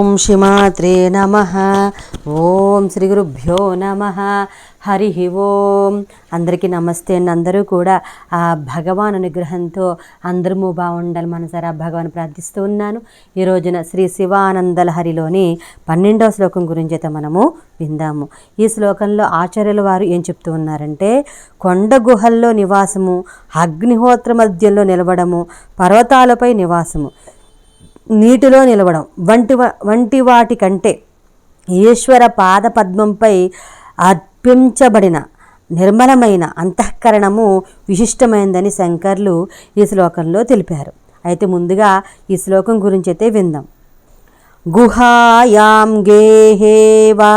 ఓం శ్రీమాత్రే నమ. ఓం శ్రీ గురుభ్యో నమ. హరి ఓం. అందరికీ నమస్తే అండి. అందరూ కూడా ఆ భగవాన్ అనుగ్రహంతో అందరము బాగుండాలి మనసారా భగవాన్ ప్రార్థిస్తూ ఉన్నాను. ఈ రోజున శ్రీ శివానందల హరిలోని పన్నెండవ శ్లోకం గురించి అయితే మనము విందాము. ఈ శ్లోకంలో ఆచార్యుల వారు ఏం చెప్తూ ఉన్నారంటే కొండ గుహల్లో నివాసము అగ్నిహోత్ర మధ్యలో నిలవడము పర్వతాలపై నివాసము. నీటిలో నిలవడం. వంటి వంటి వాటి కంటే ఈశ్వర పాద పద్మంపై అర్పించబడిన నిర్మలమైన అంతఃకరణము విశిష్టమైందని శంకర్లు ఈ శ్లోకంలో తెలిపారు. అయితే ముందుగా ఈ శ్లోకం గురించి అయితే విందాం. గుహాయాం గేహే వా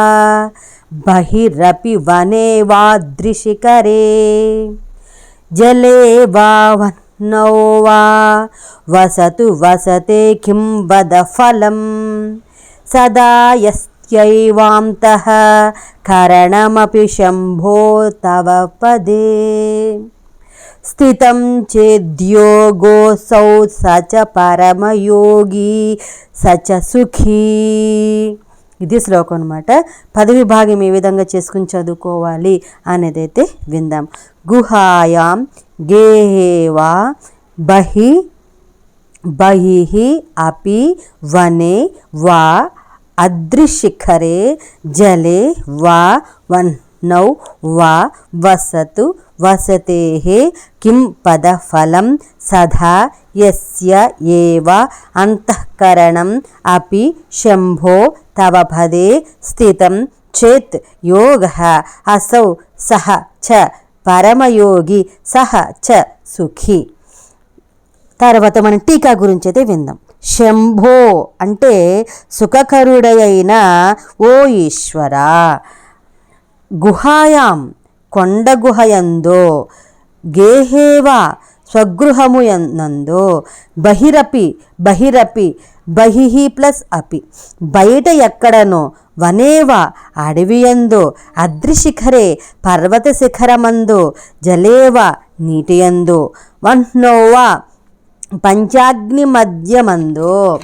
బహిరపి వనే వా దృశికరే జలే వా వన్నౌ వసతు వసతే కిం వద ఫలం. సదా యస్యైవాంతః కరణమపి శంభో తవ పదే. స్థితం చేద్యోగోసౌ స చ పరమయోగి స చ సుఖీ. ఇది శ్లోకం అనమాట పదవి భాగం ఏ విధంగా చేసుకుని చదువుకోవాలి అనేది అయితే విందాం. గుహాయాం గేహేవా బహి బహిః అపి వనే వా అద్రిశిఖరే జలే వా వన్నౌ వా వసతు వసతే కిం పదఫలం సదా యస్య ఏవ అంతఃకరణం అపి శంభో తవ పదే స్థితం చేత్ యోగ అసౌ సహ చ పరమయోగి సహ చ సుఖి. తర్వాత మనం టీకా గురించి అయితే విందాం. శంభో అంటే సుఖకరుడైన ఓ ఈశ్వరా. గుహాయాం కొండ గుహయందో గేహేవా స్వగృహము నందో బహిరపి బహిరపి బహిహి ప్లస్ అపి. బయట ఎక్కడనో వనేవ అడవియందు అద్రిశిఖరే పర్వత శిఖరమందు జలేవ నీటియందు వహ్నోవ పంచాగ్ని మధ్యమందు.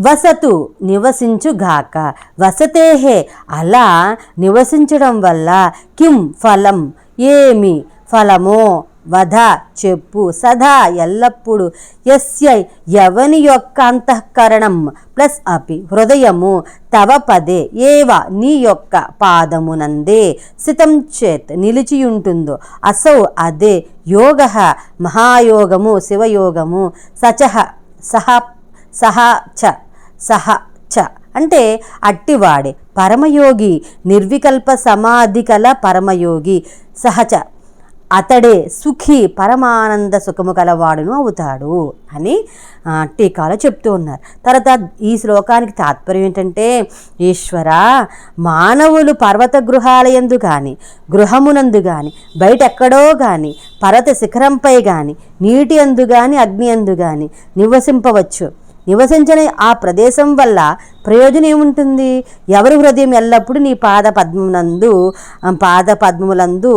వసతు నివసించుగాక. వసతేహే అలా నివసించడం వల్ల కిం ఫలం ఏమి ఫలమో వధ చెప్పు సదా ఎల్లప్పుడూ. ఎస్య ఎవని యొక్క అంతఃకరణం? ప్లస్ అపి హృదయము తవ పదే ఏవ నీ యొక్క పాదమునందే. సితం చేత్ నిలిచియుంటుందో అసౌ అదే యోగ మహాయోగము శివయోగము సచహ సహ సహ చ సహ చ. అంటే అట్టివాడే పరమయోగి నిర్వికల్ప సమాధి కల పరమయోగి సహచ అతడే సుఖి పరమానంద సుఖము కలవాడును అవుతాడు అని టీకాలో చెప్తూ ఉన్నారు. తర్వాత ఈ శ్లోకానికి తాత్పర్యం ఏంటంటే ఈశ్వర మానవులు పర్వత గృహాలయందు కానీ గృహమునందు కానీ బయట ఎక్కడో కానీ పర్వత శిఖరంపై కానీ నీటి అందు కానీ అగ్ని అందు కానీ నివసింపవచ్చు. నివసించని ఆ ప్రదేశం వల్ల ప్రయోజనం ఏముంటుంది? ఎవరి హృదయం ఎల్లప్పుడూ నీ పాద పద్మమునందు పాద పద్మములందు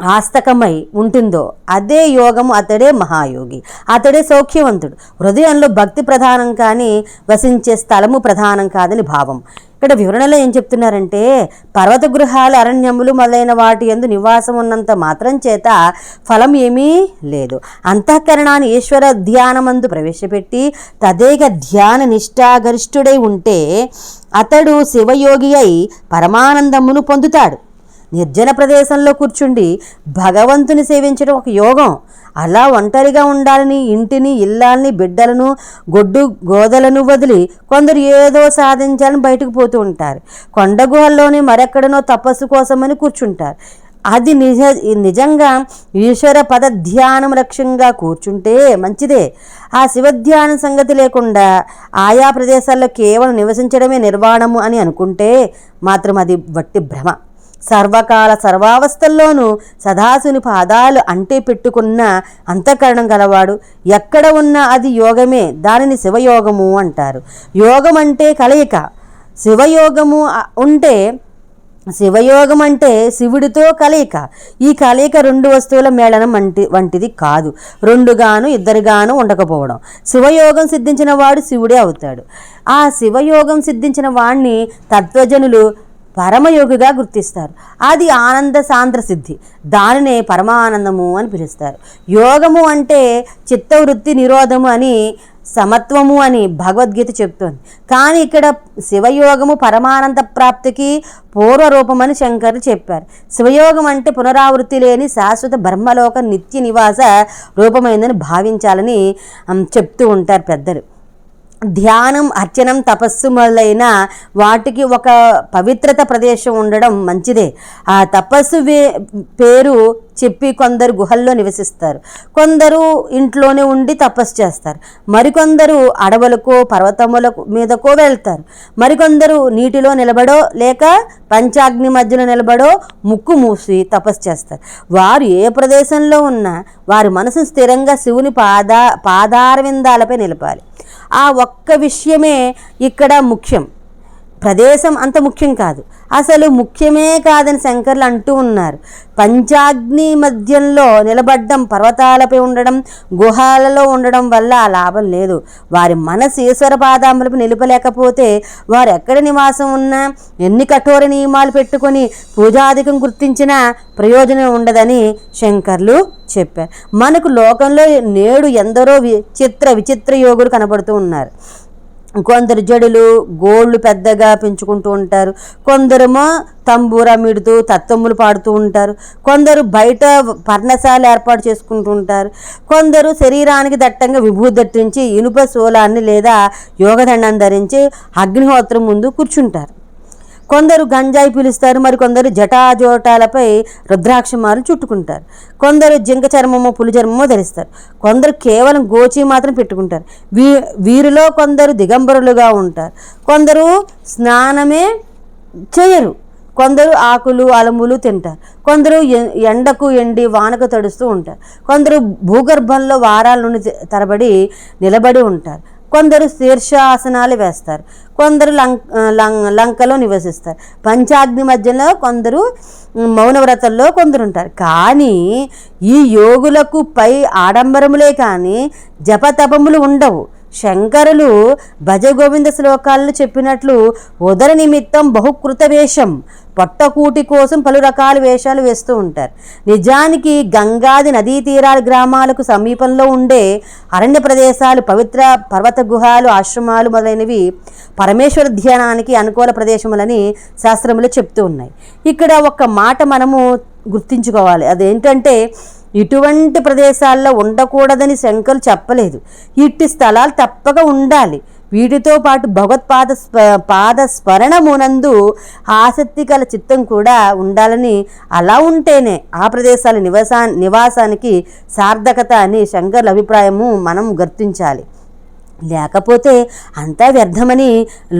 ఆస్తకమై ఉంటుందో అదే యోగము అతడే మహాయోగి అతడే సౌఖ్యవంతుడు. హృదయంలో భక్తి ప్రధానం కానీ వసించే స్థలము ప్రధానం కాదని భావం. ఇక్కడ వివరణలో ఏం చెప్తున్నారంటే పర్వత గృహాలు అరణ్యములు మొదలైన వాటి ఎందు నివాసం ఉన్నంత మాత్రం చేత ఫలం ఏమీ లేదు. అంతఃకరణాన్ని ఈశ్వర ధ్యానమందు ప్రవేశపెట్టి తదేక ధ్యాన నిష్ఠాగరిష్ఠుడై ఉంటే అతడు శివయోగి అయి పరమానందమును పొందుతాడు. నిర్జన ప్రదేశంలో కూర్చుండి భగవంతుని సేవించడం ఒక యోగం. అలా ఒంటరిగా ఉండాలని ఇంటిని ఇల్లాలని బిడ్డలను గొడ్డు గోదలను వదిలి కొందరు ఏదో సాధించాలని బయటకు పోతూ ఉంటారు. కొండ గుహల్లోని మరెక్కడనో తపస్సు కోసమని కూర్చుంటారు. అది నిజ నిజంగా ఈశ్వర పద ధ్యానం లక్ష్యంగా కూర్చుంటే మంచిదే. ఆ శివధ్యానం సంగతి లేకుండా ఆయా ప్రదేశాల్లో కేవలం నివసించడమే నిర్వాణము అని అనుకుంటే మాత్రం అది వట్టి భ్రమ. సర్వకాల సర్వావస్థల్లోనూ సదాసుని పాదాలు అంటే పెట్టుకున్న అంతఃకరణం గలవాడు. ఎక్కడ ఉన్నా అది యోగమే దానిని శివయోగము అంటారు. యోగం అంటే కలయిక. శివయోగము ఉంటే శివయోగం అంటే శివుడితో కలయిక. ఈ కలయిక రెండు వస్తువుల మేళనం వంటి వంటిది కాదు. రెండుగాను ఇద్దరుగాను ఉండకపోవడం. శివయోగం సిద్ధించిన వాడు శివుడే అవుతాడు. ఆ శివయోగం సిద్ధించిన వాణ్ణి తత్వజనులు పరమయోగిగా గుర్తిస్తారు. అది ఆనంద సాంద్ర సిద్ధి. దానినే పరమానందము అని పిలుస్తారు. యోగము అంటే చిత్తవృత్తి నిరోధము అని సమత్వము అని భగవద్గీత చెప్తోంది. కానీ ఇక్కడ శివయోగము పరమానంద ప్రాప్తికి పూర్వరూపమని శంకర్ చెప్పారు. శివయోగం అంటే పునరావృత్తి లేని శాశ్వత బ్రహ్మలోక నిత్య నివాస రూపమైందని భావించాలని చెప్తూ ఉంటారు పెద్దలు. ధ్యానం అర్చనం తపస్సు మొదలైన వాటికి ఒక పవిత్రత ప్రదేశం ఉండడం మంచిదే. ఆ తపస్సు వే పేరు చెప్పి కొందరు గుహల్లో నివసిస్తారు. కొందరు ఇంట్లోనే ఉండి తపస్సు చేస్తారు. మరికొందరు అడవులకు పర్వతములకు మీదకో వెళ్తారు. మరికొందరు నీటిలో నిలబడో లేక పంచాగ్ని మధ్యలో నిలబడో ముక్కు మూసి తపస్సు చేస్తారు. వారు ఏ ప్రదేశంలో ఉన్నా వారి మనసు స్థిరంగా శివుని పాద పాదారవిందాలపై నిలపాలి. ఆ ఒక్క విషయమే ఇక్కడ ముఖ్యం. ప్రదేశం అంత ముఖ్యం కాదు. అసలు ముఖ్యమే కాదని శంకర్లు అంటూ ఉన్నారు. పంచాగ్ని మధ్యంలో నిలబడ్డం పర్వతాలపై ఉండడం గుహాలలో ఉండడం వల్ల ఆ లాభం లేదు. వారి మనసు ఈశ్వర పాదాములపై నిలపలేకపోతే వారు ఎక్కడ నివాసం ఉన్నా ఎన్ని కఠోర నియమాలు పెట్టుకొని పూజాధికం గుర్తించినా ప్రయోజనం ఉండదని శంకర్లు చెప్పారు. మనకు లోకంలో నేడు ఎందరో విచిత్ర విచిత్ర యోగులు కనబడుతూ ఉన్నారు. కొందరు జడులు గోళ్ళు పెద్దగా పెంచుకుంటూ ఉంటారు. కొందరేమో తంబూరా మిడుతూ తత్తమ్ములు పాడుతూ ఉంటారు. కొందరు బయట పర్ణశాల ఏర్పాటు చేసుకుంటూ ఉంటారు. కొందరు శరీరానికి దట్టంగా విభూతి దట్టించి ఇనుప శూలాన్ని లేదా యోగదండాన్ని ధరించి అగ్నిహోత్రం ముందు కూర్చుంటారు. కొందరు గంజాయి పిలుస్తారు మరి కొందరు జటాజోటాలపై రుద్రాక్షమాలు చుట్టుకుంటారు. కొందరు జింక చర్మమో పులి చర్మమో ధరిస్తారు. కొందరు కేవలం గోచి మాత్రం పెట్టుకుంటారు. వీ వీరిలో కొందరు దిగంబరులుగా ఉంటారు. కొందరు స్నానమే చేయరు. కొందరు ఆకులు అలములు తింటారు. కొందరు ఎ- ఎండకు ఎండి వానకు తడుస్తూ ఉంటారు. కొందరు భూగర్భంలో వారాల నుండి తరబడి నిలబడి ఉంటారు. కొందరు శీర్షాసనాలు వేస్తారు కొందరు లంక లం- లంకలో నివసిస్తారు. పంచాగ్ని మధ్యలో కొందరు మౌనవ్రతంలో కొందరు ఉంటారు కానీ ఈ యోగులకు పై ఆడంబరములే కానీ జపతపములు ఉండవు. శంకరులు భజగోవింద శ్లోకాలను చెప్పినట్లు ఉదర నిమిత్తం బహుకృత వేషం పొట్టకూటి కోసం పలు రకాల వేషాలు వేస్తూ ఉంటారు. నిజానికి గంగాది నదీ తీరాల గ్రామాలకు సమీపంలో ఉండే అరణ్య ప్రదేశాలు పవిత్ర పర్వత గుహాలు ఆశ్రమాలు మొదలైనవి పరమేశ్వర ధ్యానానికి అనుకూల ప్రదేశములని శాస్త్రములు చెప్తూ ఉన్నాయి. ఇక్కడ ఒక మాట మనము గుర్తించుకోవాలి. అదేంటంటే ఇటువంటి ప్రదేశాల్లో ఉండకూడదని శంకలు చెప్పలేదు. ఇట్టి స్థలాలు తప్పక ఉండాలి. వీటితో పాటు భగవత్పాద స్ప పాద స్మరణమునందు ఆసక్తి గల చిత్తం కూడా ఉండాలని అలా ఉంటేనే ఆ ప్రదేశాల నివాసా నివాసానికి సార్థకత అని శంకర్ల అభిప్రాయము మనం గుర్తించాలి. లేకపోతే అంతా వ్యర్థమని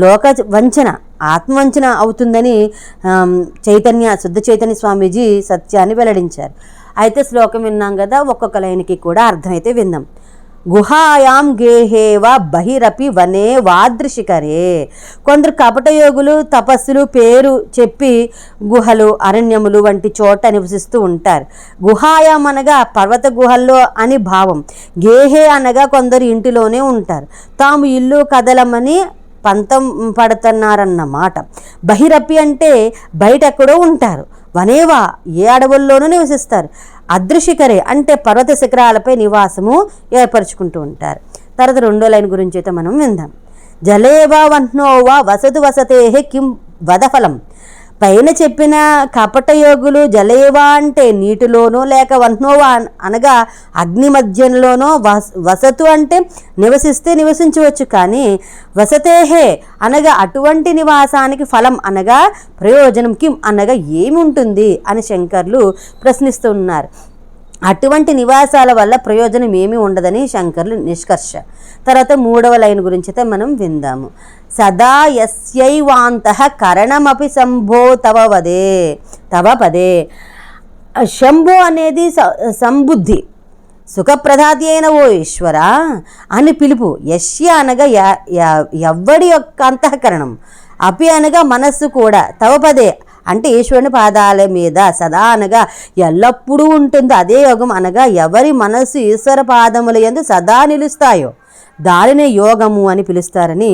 లోక వంచన ఆత్మవంచన అవుతుందని చైతన్య శుద్ధ చైతన్య స్వామీజీ సత్యాన్ని వెల్లడించారు. అయితే శ్లోకం విన్నాం కదా ఒక్కొక్క లైన్కి కూడా అర్థమైతే విందాం గుహాయాం గేహేవ బహిరపి వనే వాదృశికరే. కొందరు కపటయోగులు తపస్సులు పేరు చెప్పి గుహలు అరణ్యములు వంటి చోట నివసిస్తూ ఉంటారు. గుహాయాం అనగా పర్వత గుహల్లో అని భావం. గేహే అనగా కొందరు ఇంటిలోనే ఉంటారు. తాము ఇల్లు కదలమని పంతం పడుతున్నారన్నమాట. బహిరపి అంటే బయట ఎక్కడో ఉంటారు. వనేవా? ఏ అడవుల్లోనూ నివసిస్తారు. అదృశికరే అంటే పర్వత శిఖరాలపై నివాసము ఏర్పరచుకుంటూ ఉంటారు. తర్వాత రెండో లైన్ గురించి అయితే మనం విందాం. జలేవా వహ్నోవా వసతు వసతే కిం వదఫలం. పైన చెప్పిన కపటయోగులు జలేవా అంటే నీటిలోనో లేక వహ్నోవా అనగా అగ్ని మధ్యంలోనో వస వసతు అంటే నివసిస్తే నివసించవచ్చు కానీ వసతేహే అనగా అటువంటి నివాసానికి ఫలం అనగా ప్రయోజనం కిం అనగా ఏమి ఉంటుంది అని శంకర్లు ప్రశ్నిస్తున్నారు అటువంటి నివాసాల వల్ల ప్రయోజనం ఏమీ ఉండదని శంకర్లు నిష్కర్ష. తర్వాత మూడవ లైన్ గురించి అయితే మనం విందాము. సదా యస్యైవాంత కరణమపి శంభో తవ వదే తవ పదే. శంభో అనేది స- సంబుద్ధి. సుఖప్రదాతి అయిన ఓ ఈశ్వర అని పిలుపు. యశ్య అనగా య- ఎవ్వడి యొక్క అంతఃకరణం. అపి అనగా మనస్సు కూడా. తవ పదే. అంటే ఈశ్వరుని పాదాల మీద సదా అనగా ఎల్లప్పుడూ ఉంటుంది. అదే యోగం అనగా ఎవరి మనస్సు ఈశ్వర పాదముల ఎందు సదా నిలుస్తాయో దానినే యోగము అని పిలుస్తారని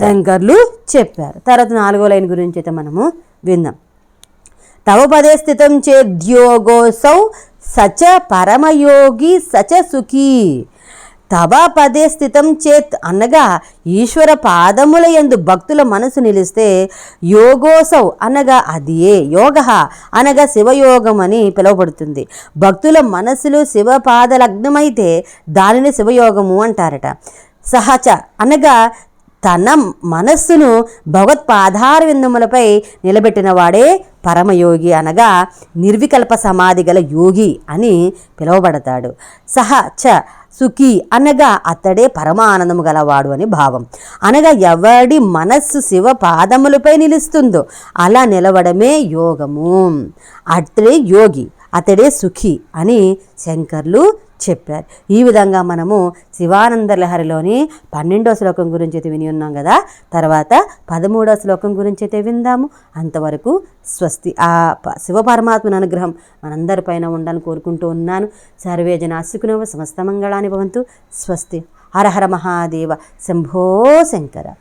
శంకర్లు చెప్పారు. తర్వాత నాలుగో లైన్ గురించి అయితే మనము విందాం. తవ పదే స్థితం చేద్యోగోసౌ సచ పరమయోగి సచ సుఖీ తవ పదే స్థితం చేత్ అనగా ఈశ్వర పాదముల యందు భక్తుల మనసు నిలిస్తే యోగోసౌ అనగా అదియే యోగ అనగా శివయోగం అని పిలువబడుతుంది. భక్తుల మనసులు శివపాద లగ్నమైతే దానిని శివయోగము అంటారట. సహచ అనగా తన మనస్సును భగవత్పాధార విందములపై నిలబెట్టిన వాడే పరమయోగి అనగా నిర్వికల్ప సమాధి గల యోగి అని పిలువబడతాడు. సహ చ సుఖీ అనగా అతడే పరమానందము గలవాడు అని భావం. అనగా ఎవడి మనస్సు శివ పాదములపై నిలుస్తుందో అలా నిలవడమే యోగము. అట్లే యోగి. అతడే సుఖి అని శంకర్లు చెప్పారు. ఈ విధంగా మనము శివానంద లహరిలోని పన్నెండో శ్లోకం గురించి అయితే విని ఉన్నాం కదా. తర్వాత పదమూడో శ్లోకం గురించి అయితే విందాము. అంతవరకు స్వస్తి ఆ శివపరమాత్మన అనుగ్రహం పరమాత్మన అనుగ్రహం మనందరిపైన ఉండాలని కోరుకుంటూ ఉన్నాను. సర్వే జన సమస్త మంగళాని భవంతు. స్వస్తి. హర హర మహాదేవ. శంభో శంకర.